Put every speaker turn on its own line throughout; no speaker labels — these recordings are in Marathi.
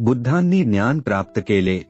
बुद्धांनी ज्ञान प्राप्त केले.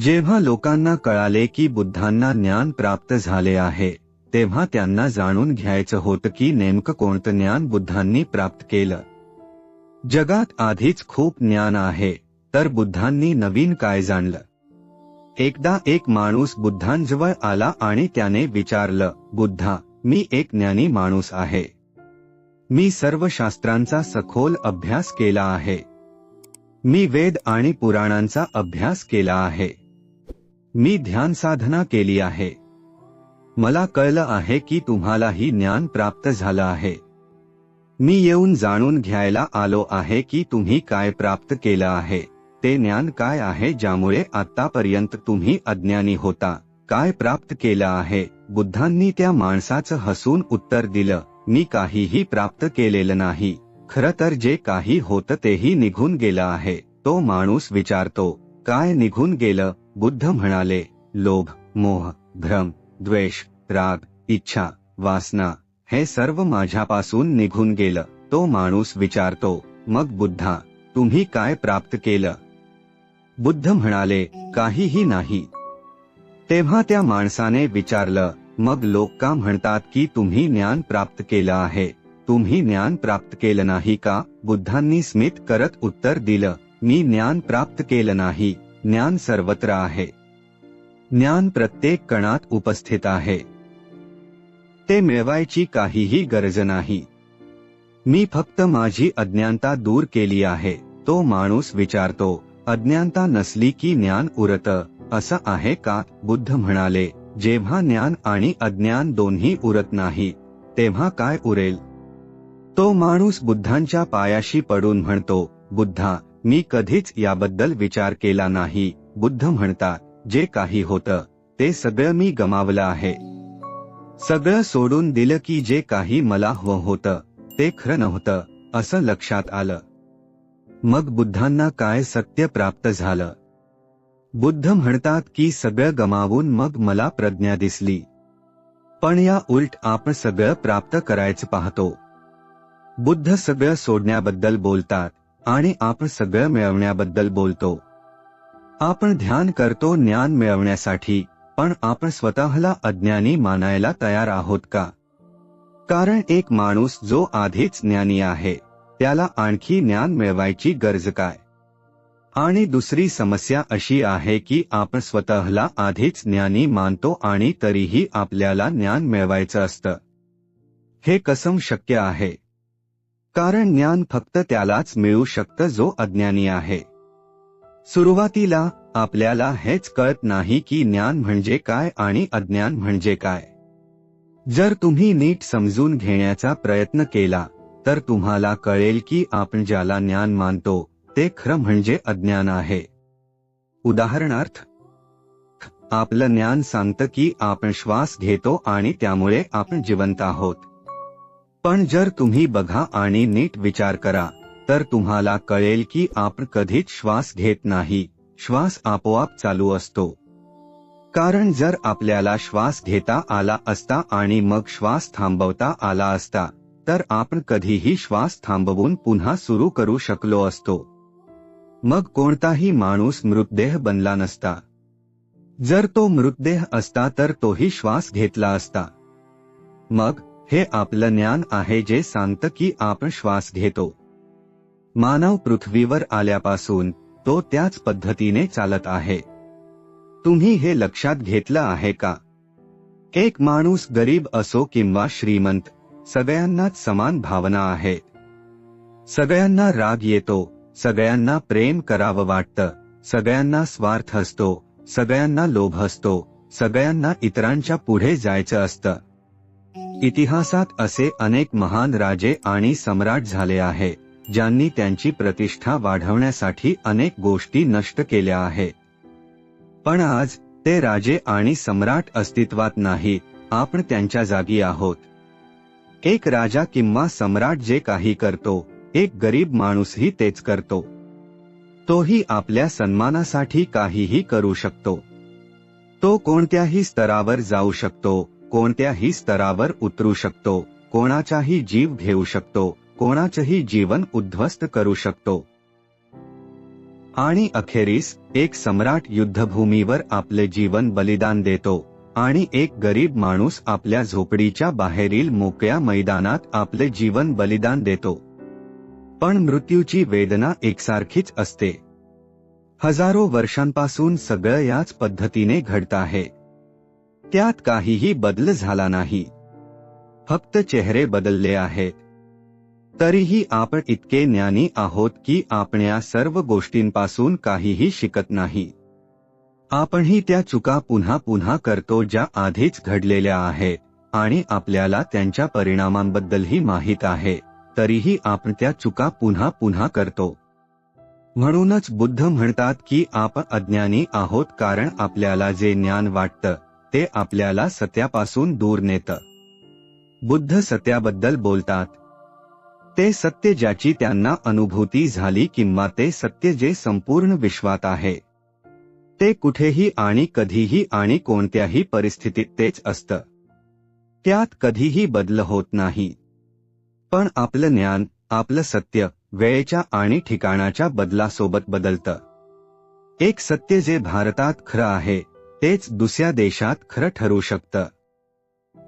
जेव्हा लोकांना कळाले की बुद्धांना ज्ञान प्राप्त झाले आहे तेव्हा त्यांना जाणून घ्यायचं होतं की नेमकं कोणतं ज्ञान बुद्धांनी प्राप्त केलं. जगात आधीच खूप ज्ञान आहे तर बुद्धांनी नवीन काय जाणलं? एकदा एक माणूस बुद्धांजवळ आला आणि त्याने विचारलं बुद्धा मी एक ज्ञानी माणूस आहे. मी सर्व शास्त्रांचा सखोल अभ्यास केला आहे. मी वेद आणि पुराणांचा अभ्यास केला आहे. मी ध्यान साधना केली आहे. मला कळलं आहे की तुम्हालाही ज्ञान प्राप्त झालं आहे. मी येऊन जाणून घ्यायला आलो आहे की तुम्ही काय प्राप्त केलं आहे. ते ज्ञान काय आहे ज्यामुळे आतापर्यंत तुम्ही अज्ञानी होता? काय प्राप्त केलं आहे? बुद्धांनी त्या माणसाचं हसून उत्तर दिलं मी काहीही प्राप्त केलेलं नाही. खरं तर जे काही होतं तेही निघून गेलं आहे. तो माणूस विचारतो काय निघून गेलं? बुद्ध म्हणाले लोभ मोह भ्रम द्वेष राग इच्छा वासना हे सर्व माझ्यापासून निघून गेलं. तो माणूस विचारतो मग बुद्धा तुम्ही काय प्राप्त केलं? बुद्ध म्हणाले काहीही नाही. तेव्हा त्या माणसाने विचारलं मग लोक का म्हणतात की तुम्ही ज्ञान प्राप्त केलं आहे? तुम्ही ज्ञान प्राप्त केलं नाही का? बुद्धांनी स्मित करत उत्तर दिलं मी ज्ञान प्राप्त केलं नाही ज्ञान सर्वत्र आहे. ज्ञान प्रत्येक कणात उपस्थित आहे. ते मिळवायची काहीही गरज नाही. मी फक्त माझी अज्ञानता दूर केली आहे तो माणूस विचारतो अज्ञानता नसली की ज्ञान उरत असं आहे का? बुद्ध म्हणाले जेव्हा ज्ञान आणि अज्ञान दोन्ही उरत नाही तेव्हा काय उरेल? तो माणूस बुद्धांच्या पायाशी पडून म्हणतो बुद्धा मी कधीच याबद्दल विचार केला नाही. बुद्ध म्हणतात जे काही होतं ते सगळं मी गमावलं आहे. सगळं सोडून दिलं की जे काही मला हवं होतं ते खरं नव्हतं असं लक्षात आलं. मग बुद्धांना काय सत्य प्राप्त झालं? बुद्ध म्हणतात की सगळं गमावून मग मला प्रज्ञा दिसली. पण या उलट आपण सगळं प्राप्त करायचं पाहतो. बुद्ध सगळं सोडण्याबद्दल बोलतात आणि आपण सगळं मिळवण्याबद्दल बोलतो. आपण ध्यान करतो ज्ञान मिळवण्यासाठी पण आपण स्वतःला अज्ञानी मानायला तयार आहोत का? कारण एक माणूस जो आधीच ज्ञानी आहे त्याला आणखी ज्ञान मिळवायची गरज काय? आणि दुसरी समस्या अशी आहे की आपण स्वतःला आधीच ज्ञानी मानतो आणि तरीही आपल्याला ज्ञान मिळवायचं असतं. हे कसम शक्य आहे. कारण ज्ञान फक्त त्यालाच मिळू शकतं जो अज्ञानी आहे. सुरुवातीला आपल्याला हेच कळत नाही की ज्ञान म्हणजे काय आणि अज्ञान म्हणजे काय. जर तुम्ही नीट समजून घेण्याचा प्रयत्न केला तर तुम्हाला कळेल की आपण ज्याला ज्ञान मानतो ते खरं म्हणजे अज्ञान आहे. उदाहरणार्थ आपलं ज्ञान सांगतं की आपण श्वास घेतो आणि त्यामुळे आपण जिवंत आहोत. पण जर तुम्ही बघा आणि नीट विचार करा तर तुम्हाला कळेल की आपण कधीच श्वास घेत नाही श्वास आपोआप चालू असतो. कारण जर आपल्याला श्वास घेता आला असता आणि मग श्वास थांबवता आला असता तर आपण कधीही श्वास थांबवून पुन्हा सुरू करू शकलो असतो. मग कोणताही माणूस मृतदेह बनला नसता. जर तो मृतदेह असता तर तोही श्वास घेतला असता. मग हे आपलं ज्ञान आहे जे सांगतं की आपण श्वास घेतो. मानव पृथ्वीवर आल्यापासून तो त्याच पद्धतीने चालत आहे. तुम्ही हे लक्षात घेतलं आहे का? एक माणूस गरीब असो किंवा श्रीमंत सगळ्यांनाच समान भावना आहे. सगळ्यांना राग येतो सगळ्यांना प्रेम करावं वाटतं सगळ्यांना स्वार्थ असतो सगळ्यांना लोभ असतो सगळ्यांना इतरांच्या पुढे जायचं असतं. इतिहासात असे अनेक महान राजे आणि सम्राट झाले आहे ज्यांनी त्यांची प्रतिष्ठा वाढवण्यासाठी अनेक गोष्टी नष्ट केल्या आहेत. पण आज ते राजे आणि सम्राट अस्तित्वात नाही आपण त्यांच्या जागी आहोत. एक राजा किंवा सम्राट जे काही करतो एक गरीब माणूसही तेच करतो. तोही आपल्या सन्मानासाठी काहीही करू शकतो. तो कोणत्याही स्तरावर जाऊ शकतो कोणत्याही स्तरावर उतरू शकतो कोणाचाही जीव घेऊ शकतो कोणाचंही जीवन उद्ध्वस्त करू शकतो. आणि अखेरीस एक सम्राट युद्धभूमीवर आपले जीवन बलिदान देतो आणि एक गरीब माणूस आपल्या झोपडीच्या बाहेरील मोकळ्या मैदानात आपले जीवन बलिदान देतो. पण मृत्यूची वेदना एकसारखीच असते. हजारो वर्षांपासून सगळं याच पद्धतीने घडत आहे. त्यात काहीही बदल झाला नाही. फक्त चेहरे बदलले आहेत तरीही आपण इतके ज्ञानी आहोत की आपण या सर्व गोष्टींपासून काहीही शिकत नाही. आपणही त्या चुका पुन्हा पुन्हा करतो ज्या आधीच घडलेल्या आहेत आणि आपल्याला त्यांच्या परिणामांबद्दलही माहीत आहे. तरीही आपण त्या चुका पुन्हा पुन्हा करतो. म्हणूनच बुद्ध म्हणतात की आपण अज्ञानी आहोत कारण आपल्याला जे ज्ञान वाटतं ते आपल्याला सत्यापासून दूर नेतं. बुद्ध सत्याबद्दल बोलतात. ते सत्य ज्याची त्यांना अनुभूती झाली किंवा ते सत्य जे संपूर्ण विश्वात आहे. ते कुठेही आणि कधीही आणि कोणत्याही परिस्थितीत तेच असतं. त्यात कधीही बदल होत नाही. पण आपलं ज्ञान आपलं सत्य वेळेच्या आणि ठिकाणाच्या बदलासोबत बदलतं. एक सत्य जे भारतात खरं आहे तेच दुसऱ्या देशात खरं ठरू शकतं.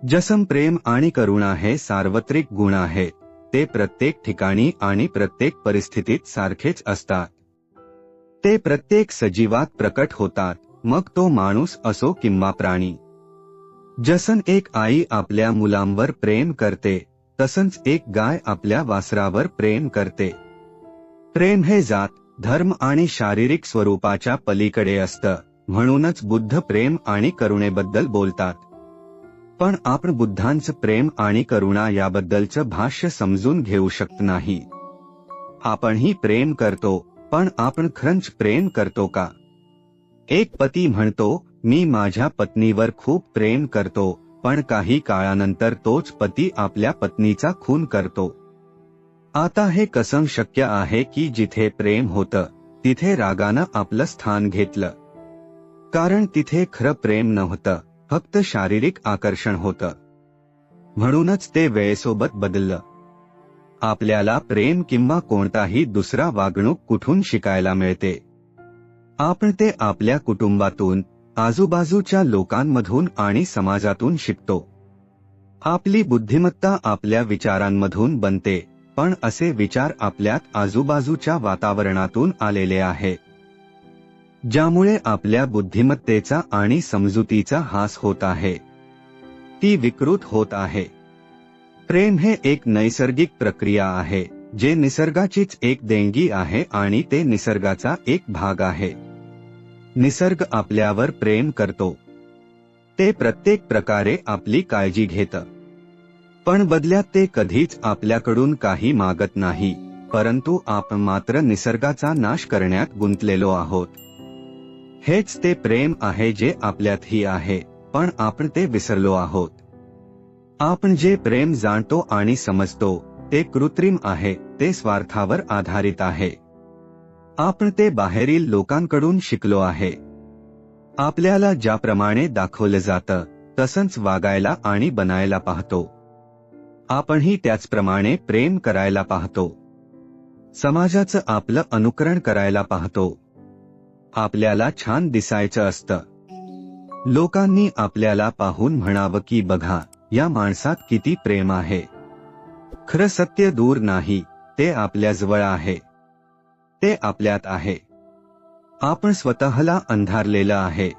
जसं प्रेम आणि करुणा हे सार्वत्रिक गुण आहेत ते प्रत्येक ठिकाणी आणि प्रत्येक परिस्थितीत सारखेच असतात. ते प्रत्येक सजीवात प्रकट होतात मग तो माणूस असो किंवा प्राणी. जसन एक आई आपल्या मुलांवर प्रेम करते तसंच एक गाय आपल्या वासरावर प्रेम करते. प्रेम हे जात धर्म आणि शारीरिक स्वरूपाच्या पलीकडे असतं. म्हणूनच बुद्ध प्रेम आणि करुणेबद्दल बोलतात. पण आपण बुद्धांचं प्रेम आणि करुणा याबद्दलचं भाष्य समजून घेऊ शकत नाही. आपणही प्रेम करतो पण आपण खरंच प्रेम करतो का? एक पती म्हणतो मी माझ्या पत्नीवर खूप प्रेम करतो पण काही काळानंतर तोच पती आपल्या पत्नीचा खून करतो. आता हे कसं शक्य आहे की जिथे प्रेम होतं तिथे रागानं आपलं स्थान घेतलं. कारण तिथे खरं प्रेम नव्हतं फक्त शारीरिक आकर्षण होतं. म्हणूनच ते वेळेसोबत बदललं. आपल्याला प्रेम किंवा कोणताही दुसरा वागणूक कुठून शिकायला मिळते. आपण ते आपल्या कुटुंबातून आजूबाजूच्या लोकांमधून आणि समाजातून शिकतो. आपली बुद्धिमत्ता आपल्या विचारांमधून बनते पण असे विचार आपल्यात आजूबाजूच्या वातावरणातून आलेले आहेत ज्यामुळे आपल्या बुद्धिमत्तेचा आणि समजुतीचा हास होत आहे. ती विकृत होत आहे. प्रेम हे एक नैसर्गिक प्रक्रिया आहे जे निसर्गाचीच एक देणगी आहे आणि ते निसर्गाचा एक भाग आहे. निसर्ग आपल्यावर प्रेम करतो. ते प्रत्येक प्रकारे आपली काळजी घेतं. पण बदल्यात ते कधीच आपल्याकडून काही मागत नाही परंतु आपण मात्र निसर्गाचा नाश करण्यात गुंतलेलो आहोत. हेच ते प्रेम आहे जे आपल्यातही आहे पण आपण ते विसरलो आहोत. आपण जे प्रेम जाणतो आणि समजतो ते कृत्रिम आहे ते स्वार्थावर आधारित आहे. आपण ते बाहेरील लोकांकडून शिकलो आहे. आपल्याला ज्याप्रमाणे दाखवलं जातं तसंच वागायला आणि बनायला पाहतो. आपणही त्याचप्रमाणे प्रेम करायला पाहतो. समाजाचं आपलं अनुकरण करायला पाहतो. आपल्याला छान दिसायचं असतं. लोकांनी आपल्याला पाहून म्हणावं की बघा या माणसात किती प्रेम आहे. खरं सत्य दूर नाही ते आपल्या जवळ आहे. ते आपल्यात आहे. आपण स्वतःला अंधारलेलं आहे.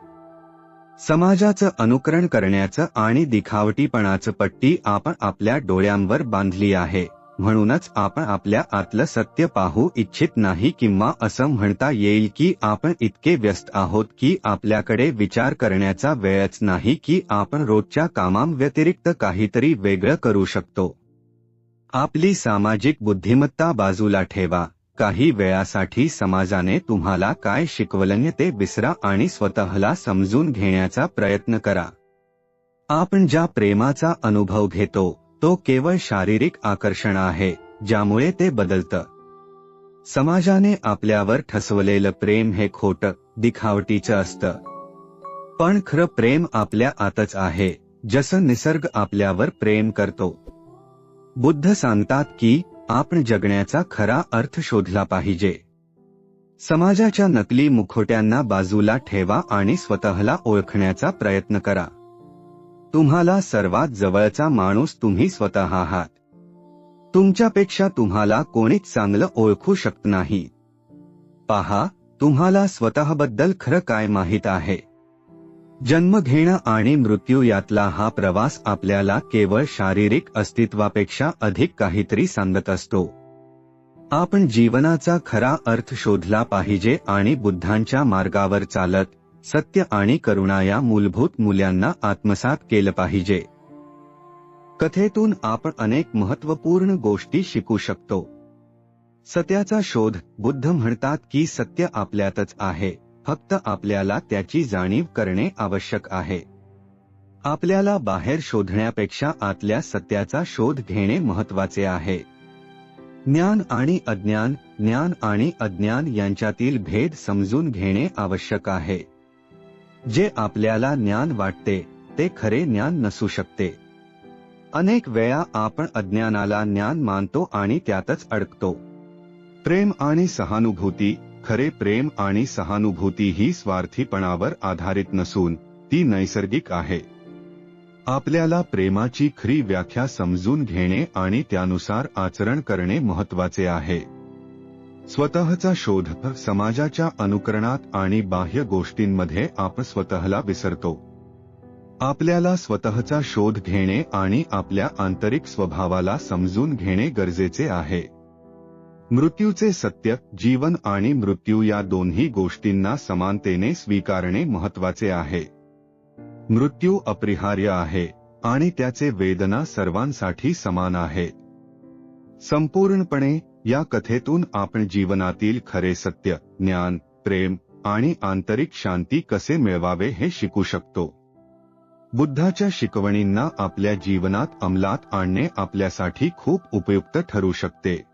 समाजाचं अनुकरण करण्याचं आणि दिखावटीपणाचं पट्टी आपण आपल्या डोळ्यांवर बांधली आहे. म्हणूनच आपण आपल्या आतलं सत्य पाहू इच्छित नाही किंवा असं म्हणता येईल की आपण इतके व्यस्त आहोत की आपल्याकडे विचार करण्याचा वेळच नाही की आपण रोजच्या कामांव्यतिरिक्त काहीतरी वेगळं करू शकतो. आपली सामाजिक बुद्धिमत्ता बाजूला ठेवा. काही वेळासाठी समाजाने तुम्हाला काय शिकवलं ते विसरा आणि स्वतःला समजून घेण्याचा प्रयत्न करा. आपण ज्या प्रेमाचा अनुभव घेतो तो केवळ शारीरिक आकर्षण आहे ज्यामुळे ते बदलतं. समाजाने आपल्यावर ठसवलेलं प्रेम हे खोटं दिखावटीचं असतं. पण खरं प्रेम आपल्या आतच आहे जसं निसर्ग आपल्यावर प्रेम करतो. बुद्ध सांगतात की आपण जगण्याचा खरा अर्थ शोधला पाहिजे. समाजाच्या नकली मुखोट्यांना बाजूला ठेवा आणि स्वतःला ओळखण्याचा प्रयत्न करा. तुम्हाला सर्वात जवळचा माणूस तुम्ही स्वतः आहात. तुमच्यापेक्षा तुम्हाला कोणीच चांगलं ओळखू शकत नाही. पहा तुम्हाला स्वतःबद्दल खरं काय माहीत आहे? जन्म घेणं आणि मृत्यू यातला हा प्रवास आपल्याला केवळ शारीरिक अस्तित्वापेक्षा अधिक काहीतरी सांगत असतो. आपण जीवनाचा खरा अर्थ शोधला पाहिजे आणि बुद्धांच्या मार्गावर चालत सत्य आणि करुणा या मूलभूत मूल्यांना आत्मसात केलं पाहिजे. कथेतून आपण अनेक महत्त्वपूर्ण गोष्टी शिकू शकतो. सत्याचा शोध बुद्ध म्हणतात की सत्य आपल्यातच आहे फक्त आपल्याला त्याची जाणीव करणे आवश्यक आहे. आपल्याला बाहेर शोधण्यापेक्षा आतल्या सत्याचा शोध घेणे महत्त्वाचे आहे. ज्ञान आणि अज्ञान ज्ञान आणि अज्ञान यांच्यातील भेद समजून घेणे आवश्यक आहे. जे आपल्याला ज्ञान वाटते ते खरे ज्ञान नसू शकते. अनेक वेळा आपण अज्ञानाला ज्ञान मानतो आणि त्यातच अडकतो. प्रेम आणि सहानुभूती खरे प्रेम आणि सहानुभूती ही स्वार्थीपणावर आधारित नसून ती नैसर्गिक आहे. आपल्याला प्रेमाची खरी व्याख्या समजून घेणे आणि त्यानुसार आचरण करणे महत्त्वाचे आहे. स्वतःचा शोध समाजाच्या अनुकरणात आणि बाह्य गोष्टींमध्ये आपण स्वतःला विसरतो. आपल्याला स्वतःचा शोध घेणे आणि आपल्या आंतरिक स्वभावाला समजून घेणे गरजेचे आहे. मृत्यूचे सत्य जीवन आणि मृत्यू या दोन्ही गोष्टींना समानतेने स्वीकारणे महत्त्वाचे आहे. मृत्यू अपरिहार्य आहे आणि त्याचे वेदना सर्वांसाठी समान आहे. संपूर्णपणे या कथेतून आपण जीवनातील खरे सत्य ज्ञान प्रेम आणि आंतरिक शांती कसे मिळवावे हे शिकू शकतो. बुद्धाच्या शिकवणींना आपल्या जीवनात अंमलात आणणे आपल्यासाठी खूप उपयुक्त ठरू शकते.